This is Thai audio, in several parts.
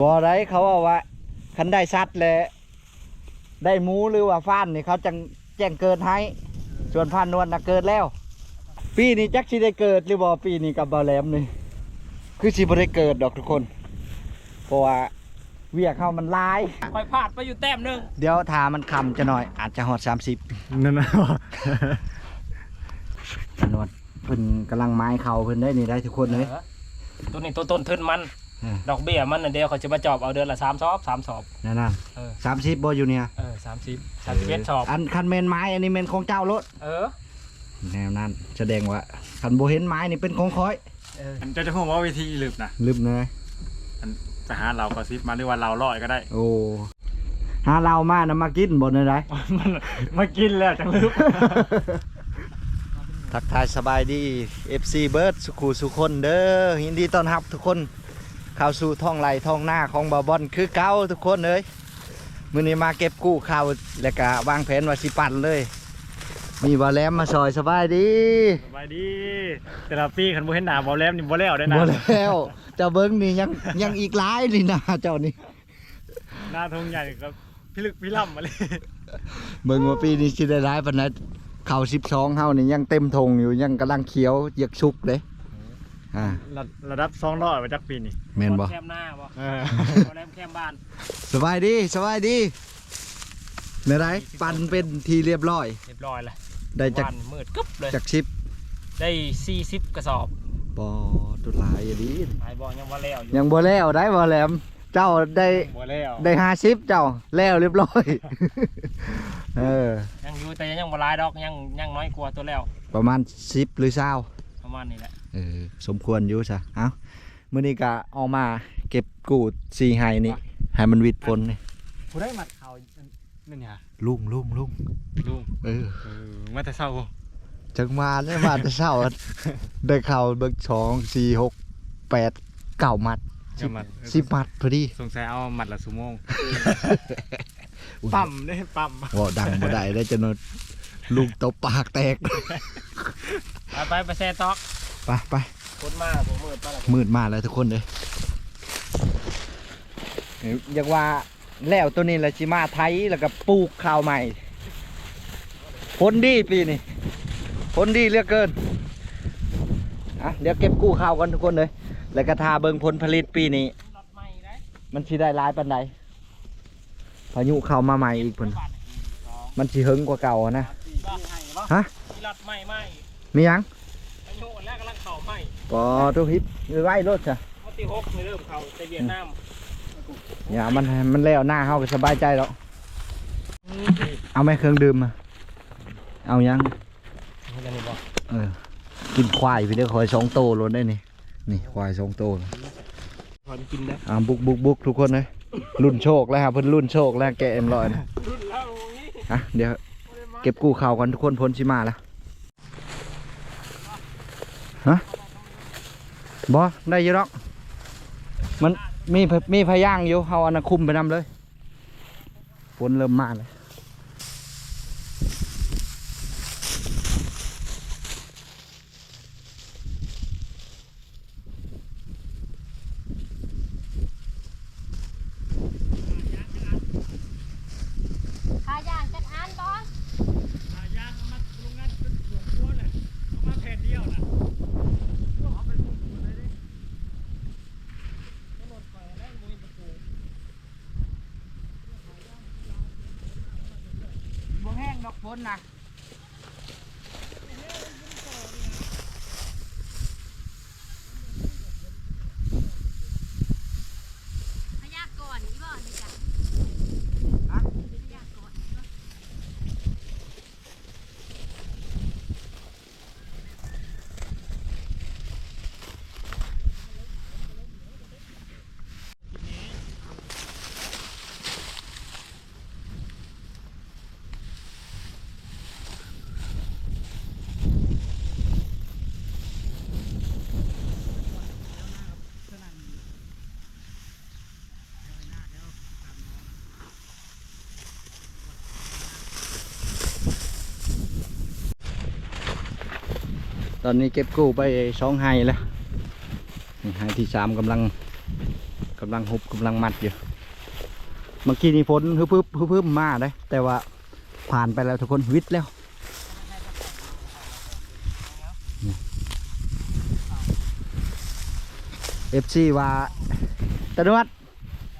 บ่ได้เขาเอาว่าคันได้สัตว์แล้วได้หมูหรือว่าฟ้านนี่เขาจังแจ้งเกิดให้ส่วนพานนวลน่ะเกิดแล้ว ปีนี้จักสิได้เกิดหรือบ่ปีนี้กับบ่าวแหลมนี่คือสิบ่ได้เกิดดอกทุกคน เพราะว่าเวียกเขามันหลายคอยพลาดไปอยู่แต้มหนึงเดี๋ยวทามันคำจะหน่อยอาจจะหอด 30นั่นนะพานวลเพิ่นกำลังไม้เขาเพิ่นได้นี่ได้ทุกคนเลยออตัวนี้ตัวต้นทุนมัน เออ ดอกเบี้ยมันอันเดียวเขาจะมาจอบเอาเดือนละสามซอบสามสอบ นั่นน่ะเออ30บ่อยู่เนี่ย เออสามสิบสามสิบเอ็ดสอบ อันคันเมนไม้อันนี้เมนของเจ้ารถเออแนวนั้นแสดงว่าคันโบเห็นไม้นี่เป็นของคอยเอออันเจะจะพูดว่าวิธีลืบนะลืมเลยอันไปหาเราก็ซิปมาหรือว่าเราลอยก็ได้โอ้หาเรามานะมากินบนอะไรมันมากินแล้วจังลืบทักทายสบายดี FC เบิร์ดสุขูสุคนเด้อยินดีต้อนรับทุกคน เข้าสู่ท้องไหลท้องหน้าของบาบอนคือเก้าทุกคนเลยมื้อนี้มาเก็บกู้ข้าวแล้วก็วางแผนว่าสิปั่นเลย มีบาแลมมาซอยสบายดีสบายดีแต่ละปีขันบ่เห็นหน้าบ่แล้วนี่บ่แล้วได้นะบ่แล้วเจ้าเบิ้งนี่ยังยังอีกหลายนี่นะเจ้านี่หน้าทงใหญ่ก็พิลึกพิล่ำมาเลยเบิ่งว่าปีนี้สิได้ร้ายปานใดเข่า12เฮานี่ยังเต็มธงอยู่ยังกำลังเขียวเหยียกชุกเลย อ่า ระระดับสองร้อยมาจากปีนี่แม่นบ่ แคมหน้าบ่เออบ่แรมแคมบ้านสบายดีสบายดีในไรปั่นเป็นทีเรียบร้อย เรียบร้อยเลยได้จากวันมืดกึ๊บเลยจากชิปได้สี่สิบกระสอบปอตุลายอย่างนี้หายบอยังว่าแล้วอยู่ยังบ่แล้วได้บ่แหลม เจ้าได้บ่แล้วได้50เจ้าแล้วเรียบร้อย เออ ยังอยู่แต่ยังบ่หลายดอกยังยังน้อยกว่าตัวแล้วประมาณ10หรือ20ประมาณนี้แหละ เออสมควรอยู่ซะเอ้ามื้อนี้ก็เอามาเก็บกูดสีไห้นี่ให้มันวิดฝนนี่ผู้ได้มัดเขานั่นเนี่ยลุงลุงลุงลุงเออเออมาแต่เช้าจังมาเนี่ยมาแต่เช้าได้เข้าเบิกสองสี่หกแปดเก้ามัดจะมัดสิบมัดพอดีสงสัยเอามัดละสุโมงปั๊มได้ปั๊มว่าดังบ่ได้ได้จนว่าลูกตบปากแตกไปไปไปแซ่ตอก ไปไปคนมาผมมืดไปละมืดมากแล้วทุกคนเลยเอ้ยอยากว่าแล้วตัวนี้แหละจิมาไทยแล้วก็ปลูกข้าวใหม่ผลดีปีนี้ผลดีเหลือกเกินอะเดี๋ยวเก็บกู้ข้าวกันทุกคนเลย แล้วก็ทาเบิงผลผลิตปีนี้รถใหม่ได้มันสิได้หลายปันใดพายุเข้ามาใหม่อีกเพิ่นมันสิหึงกว่าเก่าอะนะรถใหม่บ่ฮะมีรถใหม่ไหมมีหยัง ปอทุกฮิปไว้รถจ้ะวันที่หกนี่เริ่มเข้าในเวียดนามอย่ามันมันแล้วหน้าเฮาก็สบายใจแล้วเอาไหมเครื่องดื่มมาเอายังนี่กันนี่บ่เออกินควายพี่เด้อคอยสองโตรถได้นี่นี่ควายสองโตเลยพอกินได้อ่าบุกบุกบุกทุกคนเลยรุ่นโชคแล้วครับเพิ่นรุ่นโชคแล้วแกเอ็มลอยนะรุ่นเรานี่อะเดี๋ยวเก็บกู้ข่าวกันทุกคนพ้นชิมาแล้วฮะ บอได้อยี่หรอก มันมีมีพยางอยู่เอาอนาคุมไปนำเลยฝนเริ่มมาเลย ขายางจัดอันบอส ยางมาโรงงานเป็นห่วงพัวเลยเอามาแผ่นเดียวนะเอาไปพุ่งเลยดิ บ่แห้งด อกฝนนะ พยากรณ์นี่บอสนี่จ้ะ ฮะ พยากรณ์นี่บ่ ตอนนี้เก็บกู้ไปสองไฮแล้วไฮที่สามกำลังกำลังหุบกำลังมัดอยู่เมื่อกี้นี่ฝนฮึบฮึบฮึบฮึบมาเลยแต่ว่าผ่านไปแล้วทุกคนวิทย์แล้วเอฟซีว่าตะนวด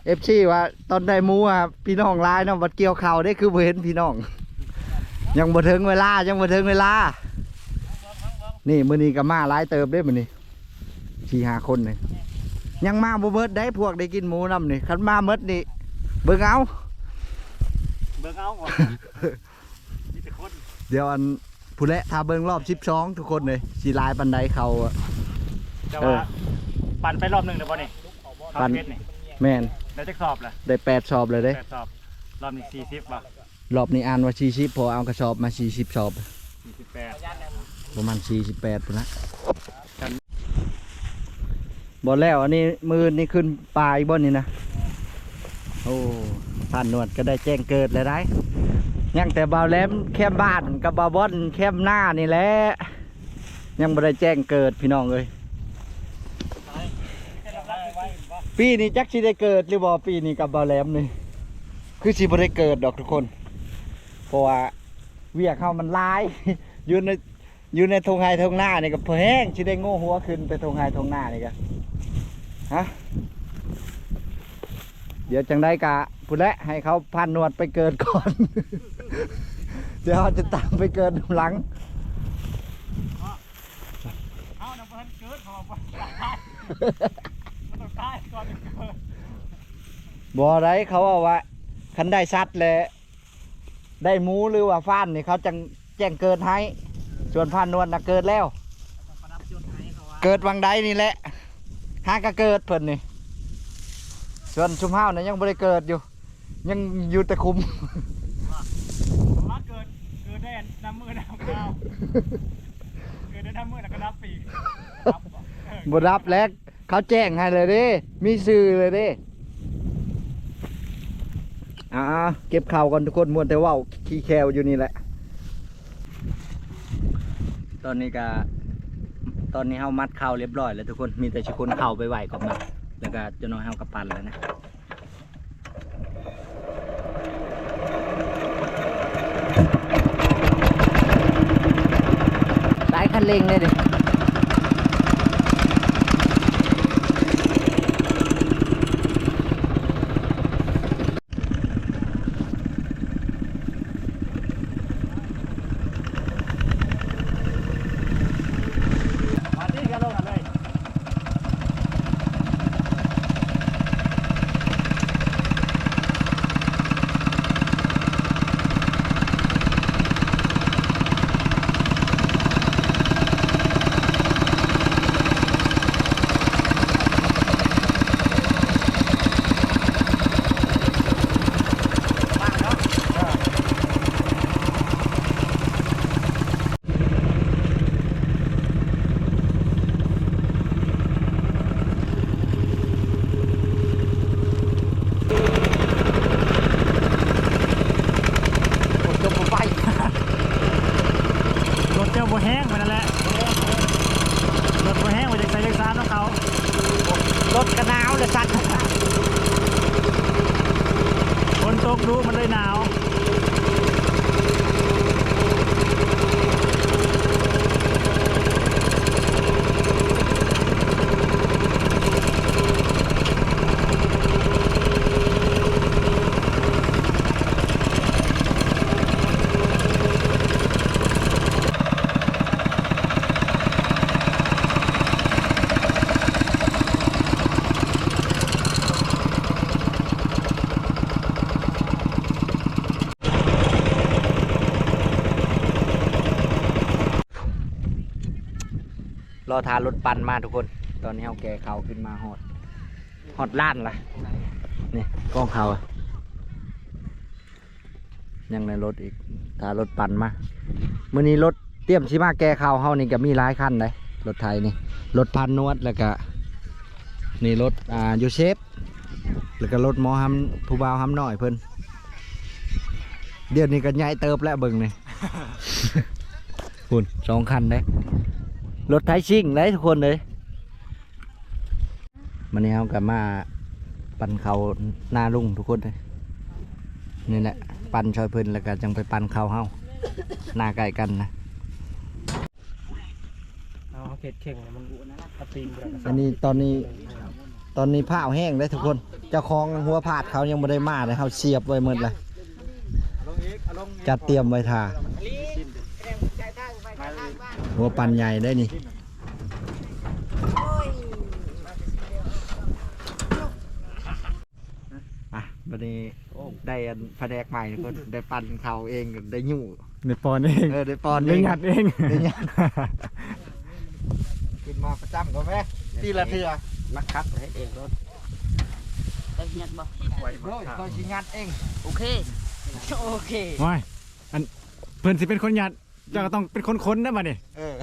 เอฟซีว่าตอนได้มูอะพี่น้องลายเนาะบัดเกี่ยวเข่าได้คือเห็นพี่น้อง ยังบ่ถึงเวลายังบ่ถึงเวลา นี่มื้อนี้ก็มาหลายเติบได้มื้อนี้สี่ห้าคนนี่ยังมาบ่เบิดได้พวกได้กินหมูนำนี่คันมาเบิดนี่เบิ่งเอาเบิ่งเอาก่อนมีแต่คนเดี๋ยวอันผู้และถ้าเบิ่งรอบ12ทุกคนเลยสิหลายปานใดเขาอะแต่เอว่าอปั่นไปรอบหนึ่งเดี๋ยวบ่นี่ปั่นเพชรนี่แม่นแล้วจะสอบเลยได้8สอบเลยเด้แปดสอบรอบนี้สี่สิบป่ะรอบนี้อ่านว่า40พอเอากระสอบมา40สอบสี่สิบแปด ประมาณ48พุ่นละบ่แล้วอันนี้มือนี่ขึ้นปลายบ่นี่นะ โอ้ผ่านนวดก็ได้แจ้งเกิดแล้วได้ยังแต่บ่าวแหลมแคมบ้านกับบ่าวบอนแคมหน้านี่แหละยังบ่ได้แจ้งเกิดพี่น้องเอ้ยปีนี้จักสิได้เกิดหรือบ่ปีนี้กับบ่าวแหลมนี่คือสิบ่ได้เกิดดอกทุกคนเพราะว่าเวียกเฮามันลายอยู่ใน อยู่ในทงไฮทงหน้านี่ก็แพงสิได้โง่หัวขึ้นไปทงไฮทงหน้านี่ก็ฮะเดี๋ยวจังได้กะพุ่นและให้เขาพันนวดไปเกิดก่อน เดี๋ยวเขาจะตามไปเกิดหลังเอาน้ำเพิ่นเกิดขาบอกว่าตายมันต้องตายก่อนเกิดบ่ได้เขาเอาว่าคันได้สัตว์แล้วได้หมูหรือว่าฟ้านนี่เขาจังแจ้งเกิดให้ ส่วนพันนวดน่ะเกิดแล้วประดับยนต์ให้เขาว่าเกิดวังใดนี่แหละหากะเกิดเพิ่นนี่ส่วนชุมห้าวเนี่ยยังบ่ได้เกิดอยู่ ยังอยู่แต่คุมว่าเกิดเกิดได้น้ำมือน้ำเท้าเกิดได้น้ำมือแล้วก็น้ำปีกครับบ่เออบ่รับแล้วเขาแจ้งให้เลยเด้มีสื่อเลยเด้อ่าเก็บข่าวก่อนทุกคนมวนแต่เว่าขี้แควอยู่นี่แหละ ตอนนี้ก็ตอนนี้เฮามัดเข่าเรียบร้อยแล้วทุกคนมีแต่ชิคนเข่าไปไหวก่อนมาแล้วก็จะน้อยเฮากับปันแล้วนะสายคันเร่งเลยดิ ทานรถปั่นมาทุกคน ตอนนี้เอาแกเขาขึ้นมาหอดหอดล้านละนี่กล้องเขาอะยังในรถอีกทารถปั่นมามื่อนี้รถเตรียมชิมาแกเขาเฮานี่ก็มีหลายคันเลยรถไทยนี่รถพันนวดแล้วก็นี่รถอ่ายูเซฟแล้วก็รถหมอฮัมผู้บ่าวฮัมหน่อยเพิ่นเดี๋ยวนี้ก็ใหญ่เติบแล้วเบิ่งนี่คุณสองคันเลย รถไทยซิ่งเลยทุกคนเลยมันนี้เขากับมาปั่นเขาหน้าลุงทุกคนเลยนี่แหละปั่นชอยเพิ่นแล้วก็จังไปปั่นเขาเฮาหน้าไก่กันนะเอาเข็ดเข่งมันตะตีนเดือดอันนี้ตอนนี้ตอนนี้ผ้าแห้งได้ทุกคนเจ้าของหัวผาดเขายังไม่ได้มาเลยเขาเสียบไว้หมดเลยจัดเตรียมไว้ทา หัวปันใหญ่ได้นี่อะวันนี้ได้อันแผนกใหม่ทุกคนได้ปั่นเขาเองได้ยู่ในปอนเองเออได้ปอนได้งัดเองได้ยัดขึ้นมาประจำกับแม่ทีละเทือนักคัดให้เองรถได้เงียบบ่โอ้ยคอยชิงัดเองโอเคโอเคว้ายอันเพื่อนสิเป็นคนยัด เจ้าก็ต้องเป็นคนค้นนะมาเนี่ยเออ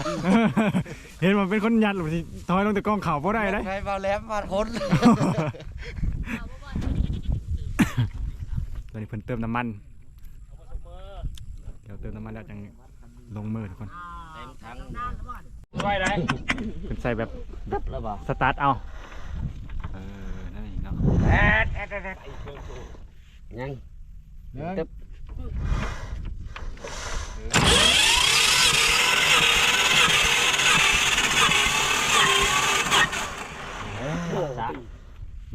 เห็นว่าเป็นคนยัดหรือสิถอยลงแต่กองเข่าเพราะได้เลยไงมาแหล้วมาคนเอาบ่บ่ตอนนี้เพิ่นเติมน้ำมัน เดี๋ยวเติมน้ำมันแล้วจังลงมือทุกคนเต็มถังไว้ได้เพิ่นใส่แบบดับแล้วบ่สตาร์ทเอา เออ นั่นเองเนาะยังตึ๊บ สะ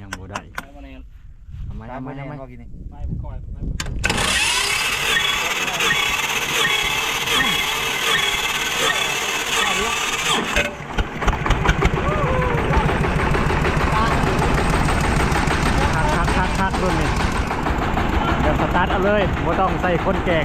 ยังบ่ได้ไปวันนี้ทำไมตามทำไมมาแน่ทำไมเมื่อกี้นี่ไปบุกก่อนไปคักคักคักคักรุ่นนี้เดี๋ยวสตาร์ทเอาเลยบ่ต้องใส่คนแกง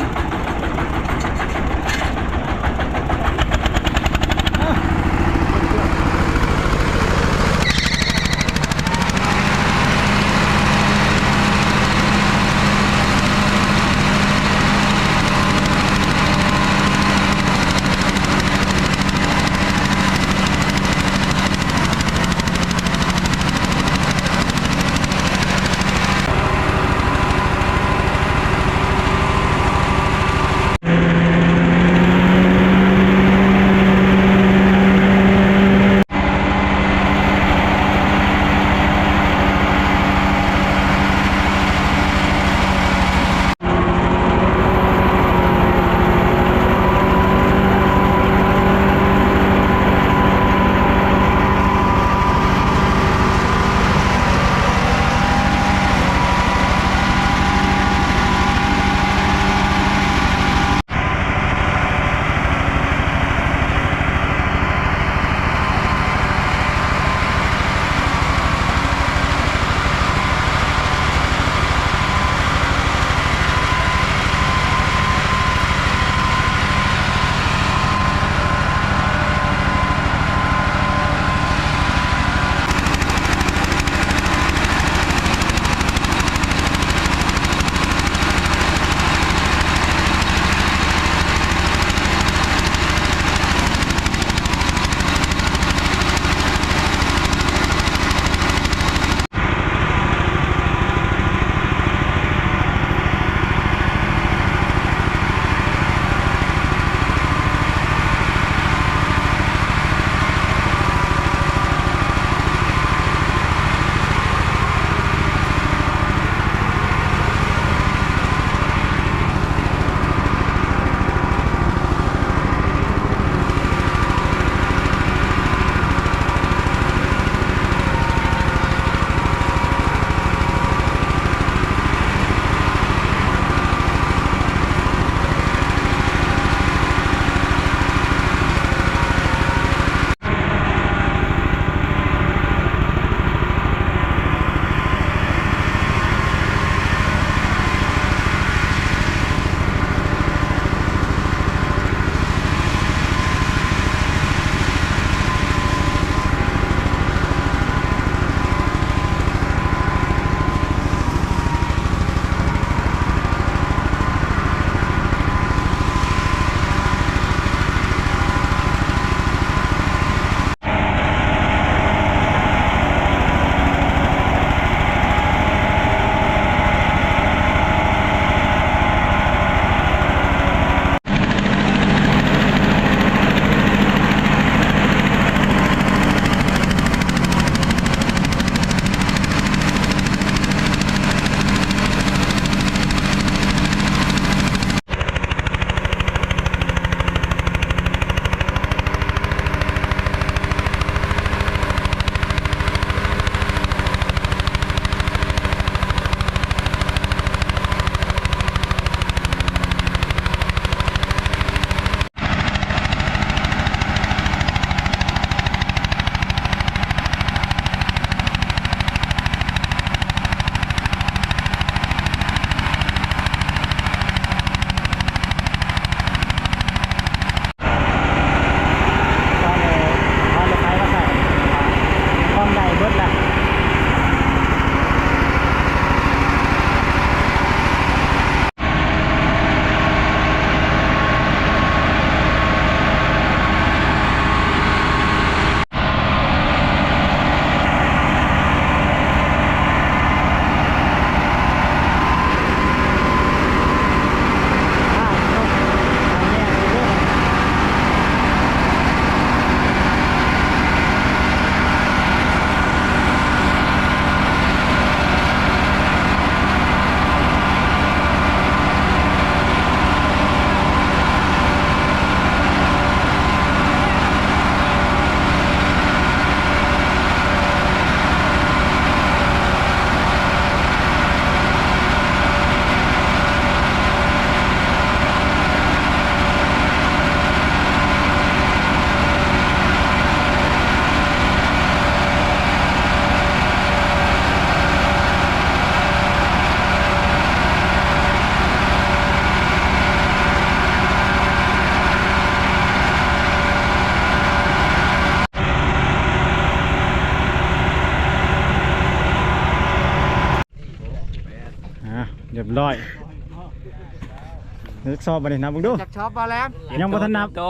กสอบมาดินับมึงดูจากชอบมาแล้วยังบ่ทันนับโต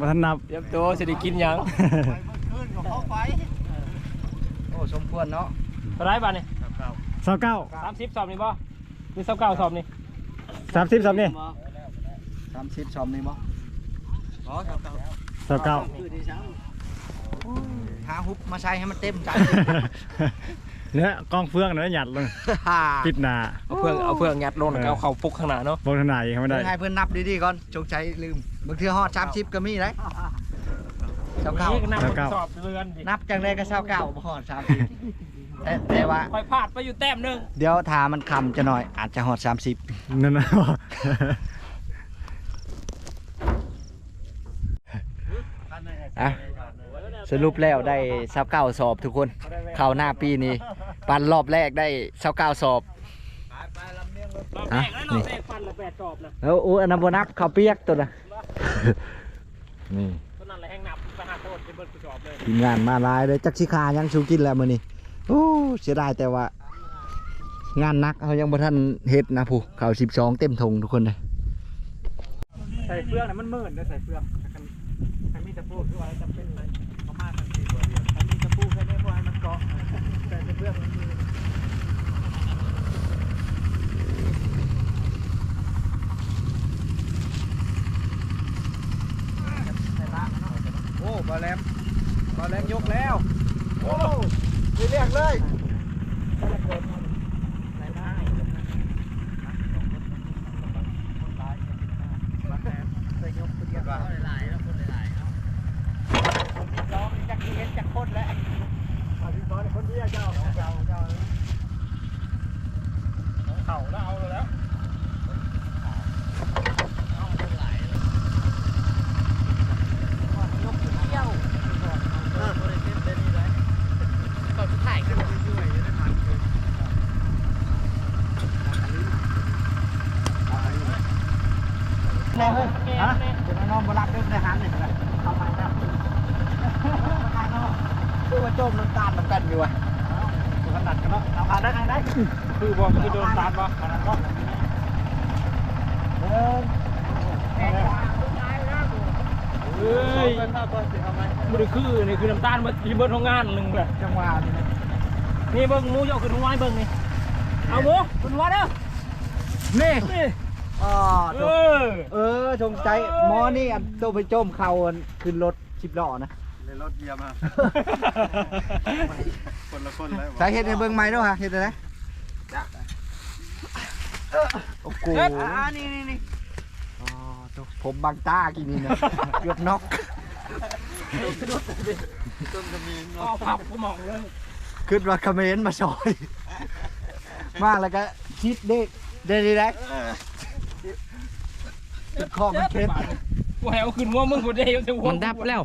บ่ทันนับเตรียมตัวจะได้กินหยังขึ้นกับเขาไปโอ้สมควรเนาะเท่าไรบ้านนี่สาวเก้าสามสิบสอบนี่บ่มีสอบเก้าสอบนี่สามสิบสามนี่สามสิบชอมนี่บ่สาวเก้าหาฮุบมาใช้ให้มันเต็มใจ เนี่ยกองเฟืองนะหยัดลงปิดหน้าเอาเพื่องเอาเพื่องยัดลงแล้วก็เอาเข่าปุกข้างหน้าเนาะบนขนาดยังไม่ได้ให้เพื่อนนับดีๆก่อนจงใจลืมบางทีฮอดสามสิบก็มีได้เช้าเก้านี่ก็นับเป็นสอบเรือนดินับจังเลยก็เช้าเก้าบ่ฮอดสามสิบแต่แต่ว่าคอยพลาดไปอยู่แต้มหนึงเดี๋ยวทามันคำจะหน่อยอาจจะฮอดสามสิบนั่นนะอะสรุปแล้วได้เช้าเก้าสอบทุกคน เข้าหน้าปีนี้ ปันรอบแรกได้เช้าเก้าสอบรอบแรกแล้วรอบแรกฟันละแปดสอบนะแล้วโอ้อันนั้นบนับข้าวเปียกตัวนะนี่ตัวนั้นแหละแห้งนับไปหาโทษที่เบิร์ดสอบเลยทีมงานมาหลายเลยจักชิคายังชูกินแล้วมื้อนี้โอ้เสียดายแต่ว่า งานหนักเขายังบ่ทันเฮ็ดนะผู้เขา12เต็มทงทุกคนเลยใส่เฟืองนะมันมืดนะใส่เฟืองใครมีตะปูคือว่าจำเป็นเลยเขามาทันทีตัวเดียวใครมีตะปูแค่นี้พอให้มันเกาะใส่ เฟืองมันมืดโอ้บอลแลมบอลแลมยกแล้ว โอ้เรียกเลย เข่าแล้วเอาเลยแล้ว ฮะเป็นน้องบรักเด้อในหันนี่แหละเข้าไปแล้วคือว่าโจมน้ำตาลน้ำกันอยู่อะขนาดกันเนาะเอาได้ได้ คือบอกคือโดนตามบ่ เออ เฮ้ ยมันคือนี่คือน้ำตาลมาที่เบิร์ดของงานหนึ่งเลยจังหวะนี่นะนี่เบิ้งหมูยกขึ้นหัวให้เบิ้งนี่เอาหมูขึ้นหัวเด้อนี่นี่อ๋อเออเออชงใจหมอนี่อันตัวไปโจมเขาอันขึ้นรถชิบล้อนะในรถเยี่ยมอะคนละคนแล้วสาเหตุในเบิ่งไม้ด้วยฮะเห็นไหมโอ้โหนี่นี่นี่อ๋อตัวผมบางตากินนี่นะเกือบน็อก ต้นกระเอาผับกูมองเลยขึ้นรถคาเมนมาซอย มากแล้วก็ชิดเด็กเด็ดได้ติดคอมันเคล็ดกูแหวขึ้นว่ามึงกูได้ยังจะหัวมันดับแล้ว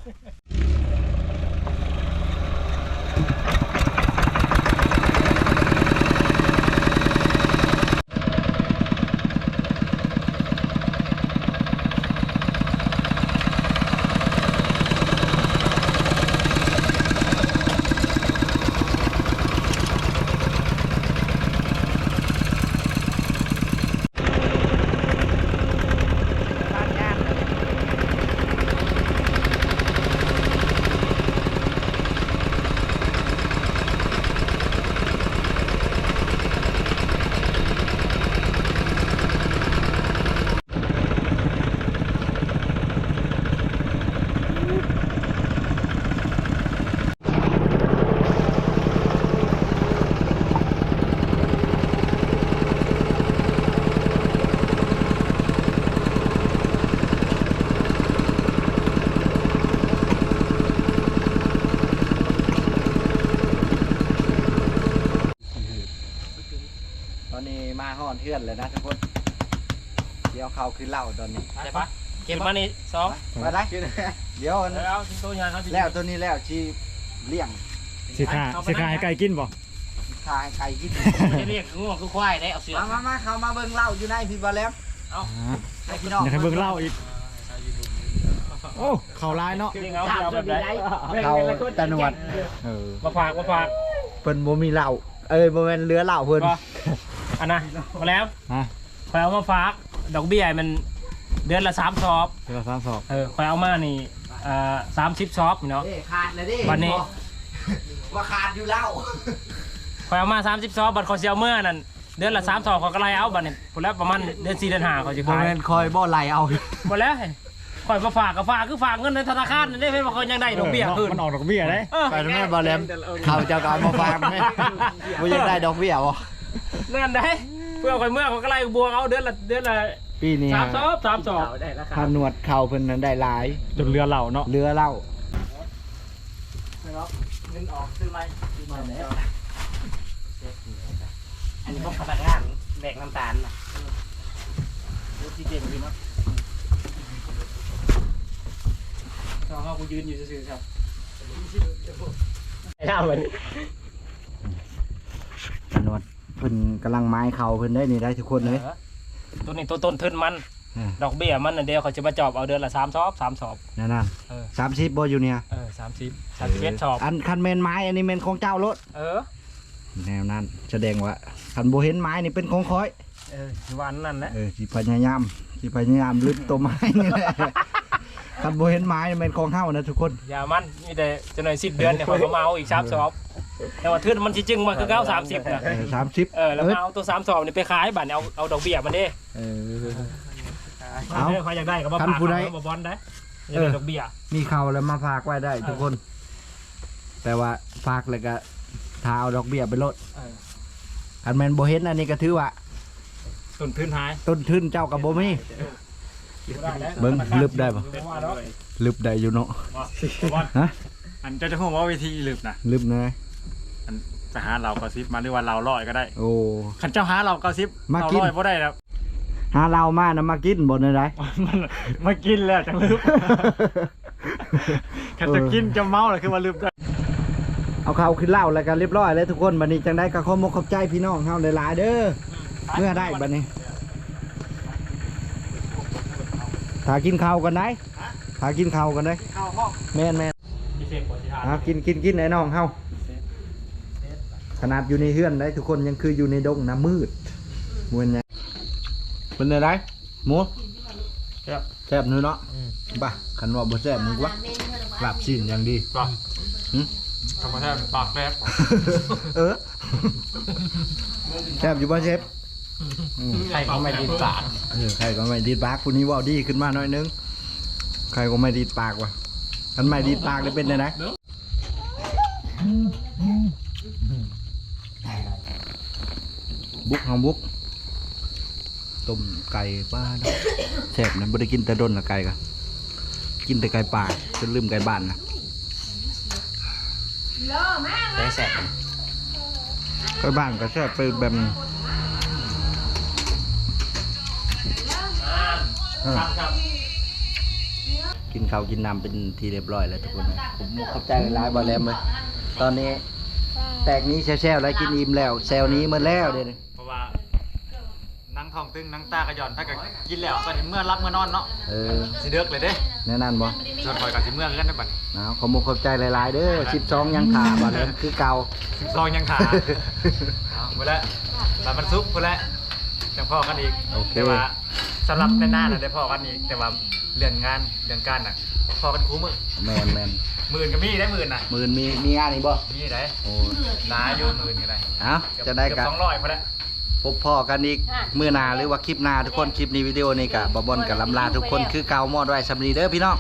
ตอนนี้มาห่อนเทือนเลยนะทุกคน เดี๋ยวเขาคือเหล่าตอนนี้ใช่ปะเก็บมานี่สองไปได้เดี๋ยวอันแล้วทิ้งตัวยางเขาแล้วตัวนี้แล้วชีเลี้ยงสิขาสิขาให้ไก่กินบ่ทายไก่กินจะเรียกงูคือควายได้เอาเสือมามามาเขามาเบิ่งเหล่าอยู่ในพี่บอลแล้วเอาให้พี่น้องอยากให้เบิ่งเหล้าอีกโอ้เข่าลายเนาะเรียกเอาเอาแบบไหนเขาตะหนวดเออมาฝากมาฝากเพิ่นบ่มีเหล้าเอ้ยบ่แม่นเรือเหล้าเพิ่นบ่อันนะมาแล้วฮะคอยเอามาฝาก ดอกเบี้ยมันเดือนละสามซอบเดี๋ยวสามสอบเออคอยเอามานี่เอ่อสามสิบซอบเนาะขาดเลยดิวันนี้ ว่าขาดอยู่แล้วคอยเอามาสามสิบซอบบัตรคอยเซียวเมื่อนั่นเดือนละสามซอบเขาก็ไล่เอาบัตรนี่ผลแล้วประมาณเดือนสี่เดือนห้าเขาจะโมขายเมนคอยบ่ไหลเอาหมดแล้วคอยมาฝากกับฝากคือฝากเงินในธนาคารนี่ได้เพื่อนเขายังได้ดอกเบี้ยคืนมันออกดอกเบี้ยได้เออไปทำไมบอลแลมเขาจะเอามาฝากไหมว่ายังได้ดอกเบี้ยบ่นั่นได้เพื่อคอยเมื่อเขาก็ไล่บวกเอาเดือนละเดือนละปีนี้สามซอบสามซอบเอาได้ราคาถ้าหนวดเข่าเพิ่นนั้นได้หลาย จนเรือเหล่าเนาะเรือเหล่าเงินออกซื้อไหมซื้อมาแล้วอันนี้พวกพนักงานแบกน้ำตาลนะรถที่เด่นดีเนาะเขาเขากูยืนอยู่ซื่อๆครับไอ้หน้าเหมือนหนวด เพิ่นกำลังไม้เข่าเพิ่นได้นี่ได้ทุกคนเลย ตัวนี้ตัวต้นทุนมันอืมดอกเบี้ยมันน่ะเดียวเขาจะมาจอบเอาเดือนละสามซอบสามซอบ นั่นนั่นเออ สามสิบบ่อยู่เนี่ยเออสามสิบสามสิบเอ็ดซอบ อันคันเมนไม้อันนี้เมนของเจ้ารถเออ แนวนั้นแสดงว่าคันโบเห็นไม้นี่เป็นของคอย เออวันนั้นแหละ เออสิพยายามสิพยายามลึกตัวไม้นี่แหละ คันโบเห็นไม้นี่เป็นของเฮานะทุกคนอย่ามันมีแต่จะหน่อยสิบเดือนเนี่ยเขาก็มาเอาอีกสามซอบแต่ว่าทื่นมันสิจึงมาคือเก้าสามสิบนะเออสามสิบเออแล้วมาเอาตัวสามซอบนี่ไปขายบัตรเอาเอาดอกเบี้ยมันเด้เออเอาเอาใครอยากได้ก็มาคันฝากผู้ใดเอามาบอลได้อยากได้ดอกเบี้ยมีเข่าแล้วมาฝากไว้ได้ทุกคน แต่ว่าฝากแล้วก็ถ้าเอาดอกเบี้ยไปลดเออคันแมนโบเห็นอันนี้ก็ถือว่าต้นทุนหายต้นทุนเจ้ากับโบมี เบิ่งลึบได้ปะว่าแล้วลึบได้อยู่เนาะบอลฮะอันเจ้าจะพูดว่าวิธีลืบนะลึบเลยอันจะหาเราเกาซิบมาหรือว่าเราลอยก็ได้ โอ้ขันเจ้าหาเราเกาซิบมาเรากินลอยก็ได้แล้วหาเรามานะมากินบนอะไรมันมากินแล้วจังลืบขันจะกินจะเมาเลยคือว่าลืบได้เอาข้าวขึ้นเหล้าแล้วกันเรียบร้อยแล้วทุกคนบัดนี้จังได้ก็ขอมกขอบใจพี่น้องเฮาหลายๆเด้อเมื่อได้บัดนี้ ถ้ากินข้าวกันได้ถ้ากินข้าวกันได้เข้าห้องแม่นแม่นพิเศษกว่าที่ทานเอากินกินกินไอ้น้องเฮาขนาดอยู่ในเฮือนได้ทุกคนยังคืออยู่ในดงน้ำมืดมวนไงเป็นไงได้หมูแซ่บนื้อเนาะป่ะขันว่าบ่แซ่บมึงวะกลับสิ้นอย่างดีป่ะหึธรรมชาติปากแรบเออแซ่บอยู่ป่ะเชฟ อืมใครเขาไม่ดีปากเออใครก็ไม่ดีดปากคุณนี้เว่าดีขึ้นมาหน่อยนึง ใครก็ไม่ดีดปากว่ะอันไม่ดีดปากเลยเป็นไงนะบุกเฮาบุกต้มไก่ป้าเนาะแซ่บนะบ่ได้กินแต่ดนละไก่กะกินแต่ไก่ป่าจนลืมไก่บ้านนะได้แสบไก่บ้านก็แซ่บไปแบบ ครับครับกินข้าวกินน้ำเป็นทีเรียบร้อยแล้วทุกคนนะผมขอบใจหลายบอลแลมเลยตอนนี้แตกนี้แซวๆแล้วกินอิ่มแล้วแซวนี้หมาแล้วเด้นี่เพราะว่านั่งท้องตึงนั่งตากระหย่อนถ้าเกิดกินแล้วก็เมื่อรับเมื่อนอนเนาะเออสิเดือกเลยเด้แน่นอนบ่ส่วนคอยกับสิเมื่อกันได้บัดหนาวขอมขอบใจหลายๆเด้อ12ยังขาบอลแลมคือเก่าสิบซองยังขาเอาไปแล้วแล้วมันซุปไปแล้ว จังพ่อกันอีกโอเค แต่ว่าสำหรับในหน้าน่ะได้พ่อกันอีก แต่ว่าเรื่องงานเรื่องการน่ะพ่อกันคู่มือแมนแมนหมื่นก็มีได้หมื่นน่ะหมื่นมีมีงานอีกบ่มีได้โอ้นาอยู่หมื่นก็ได้เอ้าจะได้เกืกัอนบสองร้อยพอแล้ว พบพ่อกันอีกมื้อหน้าหรือว่าคลิปหน้าทุกคนคลิปนี้วิดีโอนี้กะบ่บอลกับลำลาทุกคนคือเก่ามอดไว้สำนีเด้อพี่น้อง